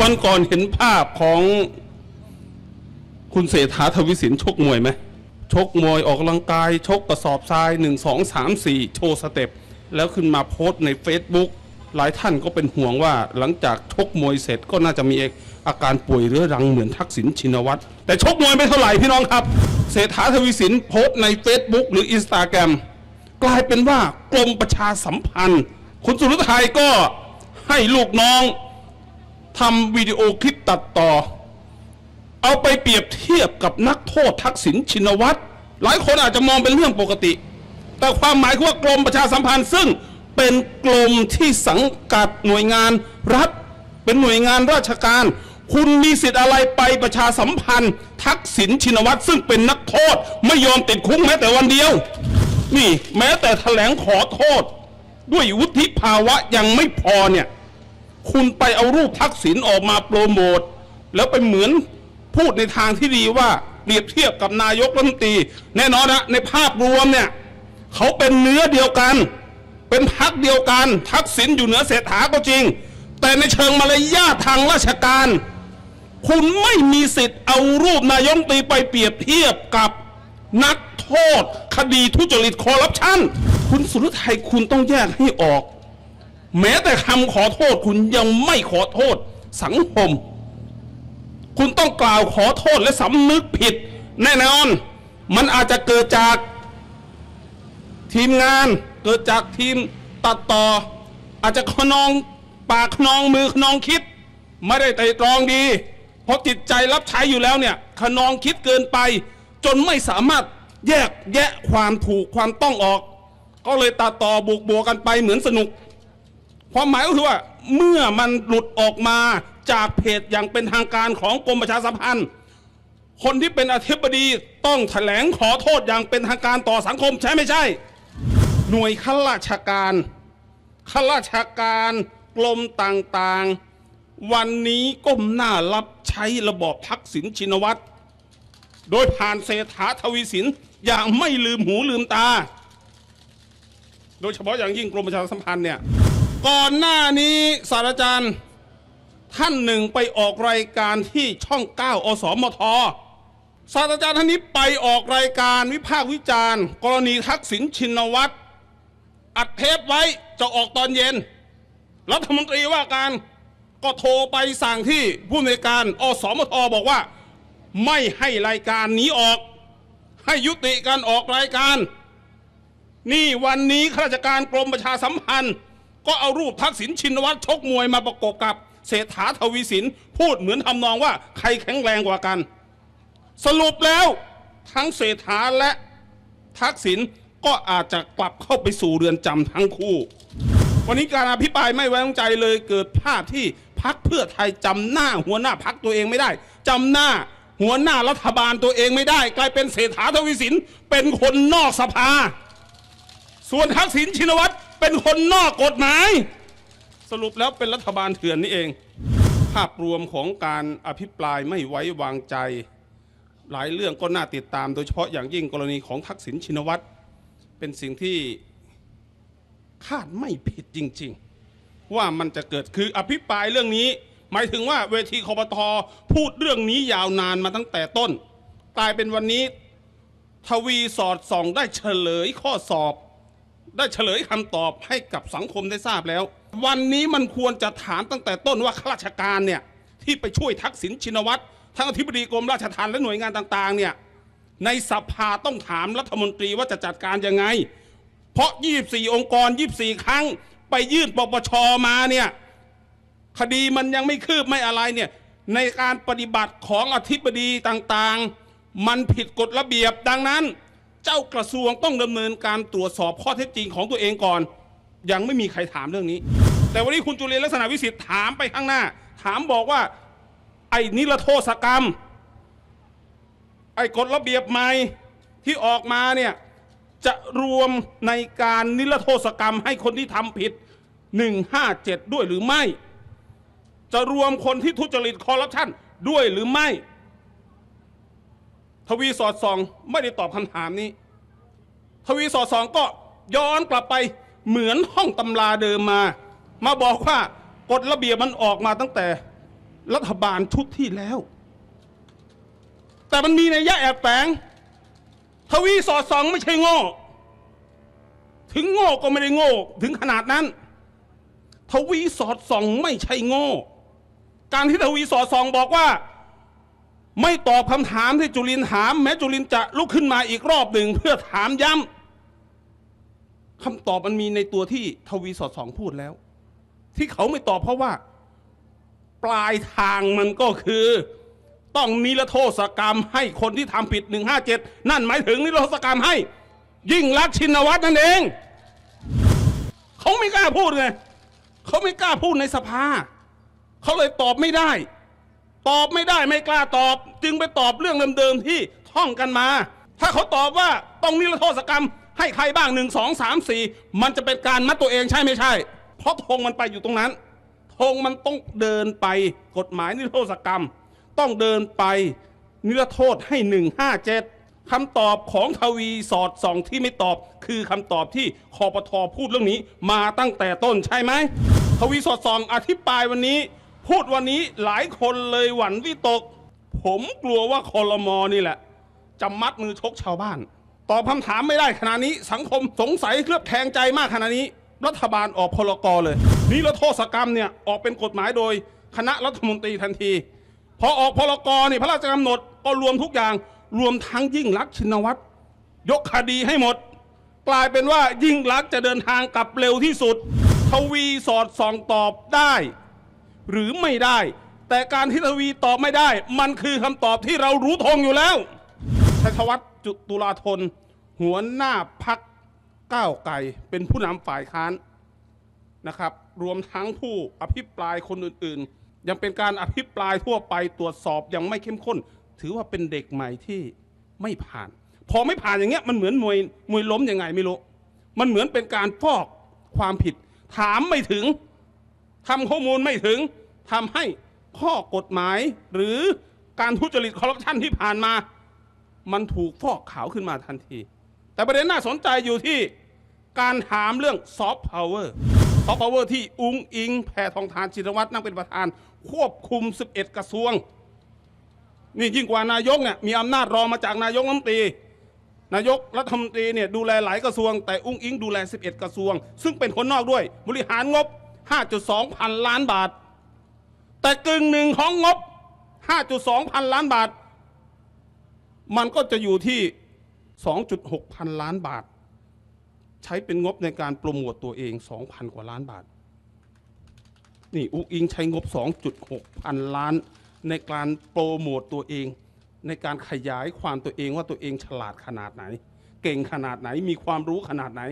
วันก่อนเห็นภาพของคุณเศรษฐาทวิสินชกมวยไหมชกมวยออกกำลังกาย ชกกระสอบทราย1 2 3 4โชว์สเต็ปแล้วขึ้นมาโพสต์ใน Facebook หลายท่านก็เป็นห่วงว่าหลังจากชกมวยเสร็จก็น่าจะมีอาการป่วยเรื้อรังเหมือนทักษิณชินวัตรแต่ชกมวยไม่เท่าไหร่พี่น้องครับ เศรษฐาทวีสินโพสต์ใน Facebook หรืออินสตาแกรมกลายเป็นว่ากรมประชาสัมพันธ์ คุณสุรทัยก็ให้ลูกน้อง ทำวิดีโอคลิปตัดต่อ เอาไปเปรียบเทียบกับนักโทษทักษิณชินวัตร หลายคนอาจจะมองเป็นเรื่องปกติ แต่ความหมายคือว่ากรมประชาสัมพันธ์ซึ่งเป็นกรมที่สังกัดหน่วยงานรัฐ เป็นหน่วยงานราชการ คุณมีสิทธิ์อะไรไปประชาสัมพันธ์ ทักษิณชินวัตรซึ่งเป็นนักโทษไม่ยอมติดคุกแม้แต่วันเดียว นี่ แม้แต่แถลงขอโทษ ด้วยวุฒิภาวะยังไม่พอเนี่ย คุณไปเอารูปทักษิณออกมาโปรโมท แล้วไปเหมือนพูดในทางที่ดีว่าเปรียบเทียบกับนายกรัฐมนตรี แน่นอนนะในภาพรวมเนี่ยเขาเป็นเนื้อเดียวกัน เป็นพักเดียวกัน ทักษิณอยู่เหนือเศรษฐาก็จริง แต่ในเชิงมารยาททางราชการ คุณไม่มีสิทธิ์เอารูปนายกรัฐมนตรีไปเปรียบเทียบกับนักโทษ คดีทุจริตคอร์รัปชันคุณสุรทัยคุณต้องแยกให้ออก แม้แต่คำขอโทษคุณยังไม่ขอโทษสังคม คุณต้องกล่าวขอโทษและสำนึกผิด แน่นอน มันอาจจะเกิดจากทีมงาน เกิดจากทีมตัดต่อ อาจจะขนองปากขนองมือขนองคิด ไม่ได้ไตรตรองดี เพราะจิตใจรับใช้อยู่แล้วเนี่ยขนองคิดเกินไป จนไม่สามารถแยกแยะความถูกความต้องออก ก็เลยตัดต่อบวกบวกกันไปเหมือนสนุก ความหมายก็คือว่าเมื่อมันหลุดออกมาจากเพจอย่างเป็นทางการของกรมประชาสัมพันธ์ คนที่เป็นอธิบดีต้องแถลงขอโทษอย่างเป็นทางการต่อสังคมใช่ไม่ใช่ หน่วยข้าราชการข้าราชการกรมต่างๆ วันนี้ก้มหน้ารับใช้ระบอบทักษิณชินวัตร โดยผ่านเศรษฐาทวีสินอย่างไม่ลืมหูลืมตา โดยเฉพาะอย่างยิ่งกรมประชาสัมพันธ์เนี่ย ก่อนหน้านี้ศาสตราจารย์ ท่านหนึ่งไปออกรายการที่ช่อง 9 อสมทศาสตราจารย์ท่านนี้ไปออกรายการวิพากษ์วิจารณ์ กรณีทักษิณชินวัตรอัดเทปไว้จะออกตอนเย็น รัฐมนตรีว่าการก็โทรไปสั่งที่ผู้อำนการ อสมทบอกว่า ไม่ให้รายการนี้ออก ให้ยุติการออกรายการ นี่วันนี้ข้าราชการกรมประชาสัมพันธ์ ก็เอารูปทักษิณชินวัตรชกมวยมาประกบกับเศรษฐาทวีสินพูดเหมือนทำนองว่าใครแข็งแรงกว่ากัน สรุปแล้วทั้งเศรษฐาและทักษิณก็อาจจะกลับเข้าไปสู่เรือนจำทั้งคู่ วันนี้การอภิปรายไม่ไว้วางใจเลยเกิดภาพที่พักเพื่อไทยจำหน้าหัวหน้าพักตัวเองไม่ได้จำหน้าหัวหน้ารัฐบาลตัวเองไม่ได้ กลายเป็นเศรษฐาทวีสินเป็นคนนอกสภา ส่วนทักษิณชินวัตร เป็นคนนอกกฎหมาย สรุปแล้วเป็นรัฐบาลเถื่อนนี่เอง ภาพรวมของการอภิปรายไม่ไว้วางใจ หลายเรื่องก็น่าติดตาม โดยเฉพาะอย่างยิ่งกรณีของทักษิณชินวัตรเป็นสิ่งที่คาดไม่ผิดจริง ๆ ว่ามันจะเกิดคืออภิปรายเรื่องนี้ หมายถึงว่าเวทีคอปทอพูดเรื่องนี้ยาวนานมาตั้งแต่ต้นกลายเป็นวันนี้ ทวีสอดส่องได้เฉลยข้อสอบ ได้เฉลยคำตอบให้กับสังคมได้ทราบแล้ว วันนี้มันควรจะถามตั้งแต่ต้นว่าข้าราชการเนี่ยที่ไปช่วยทักษิณชินวัตรทั้งอธิบดีกรมราชทัณฑ์และหน่วยงานต่างๆเนี่ยในสภาต้องถามรัฐมนตรีว่าจะจัดการยังไง เพราะ 24 องค์กร 24 ครั้ง ไปยื่นปปชมาเนี่ยคดีมันยังไม่คืบไม่อะไรเนี่ยในการปฏิบัติของอธิบดีต่างๆ มันผิดกฎระเบียบดังนั้น เจ้ากระทรวงต้องดำเนินการตรวจสอบข้อเท็จจริงของตัวเองก่อน ยังไม่มีใครถามเรื่องนี้ แต่วันนี้คุณจุลินลักษณะวิสิทธิ์ถามไปข้างหน้า ถามบอกว่า ไอ้นิรโทษกรรม ไอ้กฎระเบียบใหม่ที่ออกมาเนี่ยจะรวมในการนิรโทษกรรมให้คนที่ทำผิด 157 ด้วยหรือไม่ จะรวมคนที่ทุจริตคอร์รัปชันด้วยหรือไม่ ทวีสอดส่องไม่ได้ตอบคำถามนี้ ทวีสอดส่องก็ย้อนกลับไปเหมือนห้องตำราเดิมมา มาบอกว่ากฎระเบียบมันออกมาตั้งแต่รัฐบาลชุดที่แล้ว แต่มันมีในยยะแอบแฝงทวีสอดส่องไม่ใช่โง่ ถึงโง่ก็ไม่ได้โง่ ถึงขนาดนั้น ทวีสอดส่องไม่ใช่โง่ การที่ทวีสอดส่องบอกว่า ไม่ตอบคำถามที่จุลินถาม แม้จุลินจะลุกขึ้นมาอีกรอบหนึ่งเพื่อถามย้ำคำตอบมันมีในตัวที่ทวีสอดสองพูดแล้ว ที่เขาไม่ตอบเพราะว่า ปลายทางมันก็คือ ต้องนิรโทษกรรมให้คนที่ทำผิด157นั่นหมายถึงนิรโทษกรรมให้ ยิ่งรักชินวัตรนั่นเอง เขาไม่กล้าพูดไงเขาไม่กล้าพูดในสภาเขาเลยตอบไม่ได้ ตอบไม่ได้ไม่กล้าตอบ จึงไปตอบเรื่องเดิมๆที่ท่องกันมา ถ้าเขาตอบว่าต้องนิรโทษกรรม ให้ใครบ้างหนึ่งสองสามสี่มันจะเป็นการมัดตัวเองใช่ไม่ใช่ เพราะธงมันไปอยู่ตรงนั้นธงมันต้องเดินไปกฎหมายนิรโทษกรรม ต้องเดินไปนิรโทษให้หนึ่งห้าเจ็ดคำตอบของทวีสอดส่องที่ไม่ตอบ คือคำตอบที่คอปทพูดเรื่องนี้มาตั้งแต่ต้นใช่ไหมทวีสอดส่องอธิบายวันนี้ พูดวันนี้หลายคนเลยหวั่นวิตก ผมกลัวว่าคอรมอนี่แหละ จะมัดมือชกชาวบ้าน ตอบคำถามไม่ได้ขนาดนี้ สังคมสงสัยเคลือบแคลงใจมากขนาดนี้ รัฐบาลออกพลกรเลยนิรโทษกรรมเนี่ยออกเป็นกฎหมายโดยคณะรัฐมนตรีทันที พอออกพลกรนี่พระราชกำหนดก็รวมทุกอย่างรวมทั้งยิ่งรักชินวัตรยกคดีให้หมด กลายเป็นว่ายิ่งรักจะเดินทางกลับเร็วที่สุดทวีสอดส่องตอบได้ หรือไม่ได้ แต่การที่ทวีตอบไม่ได้ มันคือคำตอบที่เรารู้ทงอยู่แล้วชัยธวัฒน์จุตุลาธน หัวหน้าพักก้าวไกลเป็นผู้นำฝ่ายค้านนะครับ รวมทั้งผู้อภิปรายคนอื่นๆ ยังเป็นการอภิปรายทั่วไปตรวจสอบยังไม่เข้มข้น ถือว่าเป็นเด็กใหม่ที่ไม่ผ่าน พอไม่ผ่านอย่างเงี้ยมันเหมือนมวยมวยล้มยังไงไม่รู้ มันเหมือนเป็นการฟอกความผิด ถามไม่ถึง ทำข้อมูลไม่ถึงทำให้ข้อกฎหมายหรือการทุจริตคอร์รัปชันที่ผ่านมา มันถูกฟอกขาวขึ้นมาทันที แต่ประเด็นน่าสนใจอยู่ที่การถามเรื่องซอฟต์พาวเวอร์ซอฟต์พาวเวอร์ที่อุ้งอิง แพทองทานจินวัตรนั่งเป็นประธาน ควบคุม 11 กระทรวง นี่ยิ่งกว่านายกเนี่ยมีอำนาจรองมาจากนายกรัฐมนตรี นายกรัฐมนตรีเนี่ยดูแลหลายกระทรวง แต่อุ้งอิงดูแล 11 กระทรวง ซึ่งเป็นคนนอกด้วย บริหารงบ 5.2 พันล้านบาท แต่กึ่งหนึ่งของงบ 5.2 พันล้านบาท มันก็จะอยู่ที่ 2.6 พันล้านบาท ใช้เป็นงบในการโปรโมตตัวเอง 2,000 กว่าล้านบาท นี่อุ้งอิงใช้งบ 2.6 พันล้าน ในการโปรโมตตัวเอง ในการขยายความตัวเองว่าตัวเองฉลาดขนาดไหน เก่งขนาดไหนมีความรู้ขนาดไหน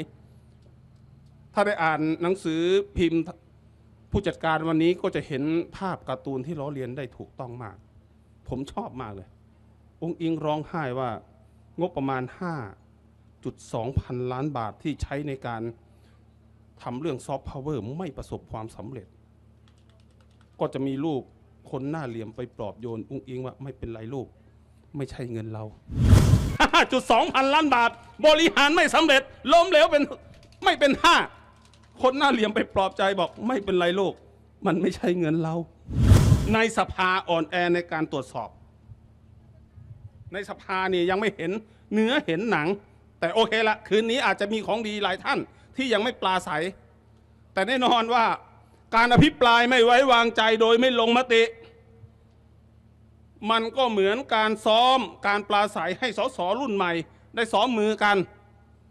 ถ้าได้อ่านหนังสือพิมพ์ ผู้จัดการวันนี้ก็จะเห็นภาพการ์ตูนที่ล้อเลียนได้ถูกต้องมาก ผมชอบมากเลย องค์อิงร้องไห้ว่างบประมาณ 5.2 พันล้านบาทที่ใช้ในการทำเรื่องซอฟต์พาวเวอร์ไม่ประสบความสำเร็จ ก็จะมีรูปคนหน้าเหลี่ยมไปปลอบโยนอุ้งอิงว่าไม่เป็นไรลูก ไม่ใช่เงินเรา 5.2 พันล้านบาท บริหารไม่สำเร็จ ล้มเหลวเป็นไม่เป็นห้า คนหน้าเหลี่ยมไปปลอบใจบอกไม่เป็นไรลูก มันไม่ใช่เงินเรา ในสภาอ่อนแอในการตรวจสอบ ในสภานี่ยังไม่เห็นเนื้อเห็นหนัง แต่โอเคละคืนนี้อาจจะมีของดีหลายท่านที่ยังไม่ปลาใส แต่แน่นอนว่าการอภิปรายไม่ไว้วางใจโดยไม่ลงมติ มันก็เหมือนการซ้อมการปลาใสให้สสรุ่นใหม่ ได้ซ้อมมือกัน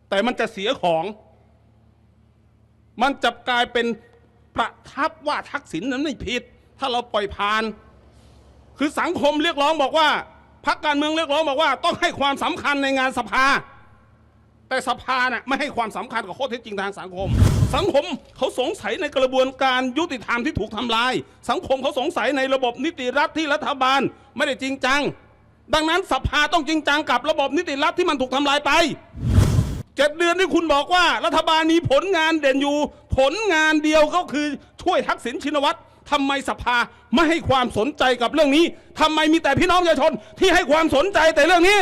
แต่มันจะเสียของ มันจะกลายเป็นประทับว่าทักษิณนั้นไม่ผิด ถ้าเราปล่อยผ่าน คือสังคมเรียกร้องบอกว่าพรรคการเมืองเรียกร้องบอกว่าต้องให้ความสำคัญในงานสภา แต่สภาน่ะไม่ให้ความสำคัญกับข้อเท็จจริงทางสังคม สังคมเขาสงสัยในกระบวนการยุติธรรมที่ถูกทำลาย สังคมเขาสงสัยในระบบนิติรัฐที่รัฐบาลไม่ได้จริงจัง ดังนั้นสภาต้องจริงจังกับระบบนิติรัฐที่มันถูกทำลายไป เจ็ดเดือนที่คุณบอกว่า รัฐบาลมีผลงานเด่นอยู่ ผลงานเดียวก็คือช่วยทักษิณชินวัตรทำไมสภาไม่ให้ความสนใจกับเรื่องนี้ทำไมมีแต่พี่น้องประชาชนที่ให้ความสนใจแต่เรื่องนี้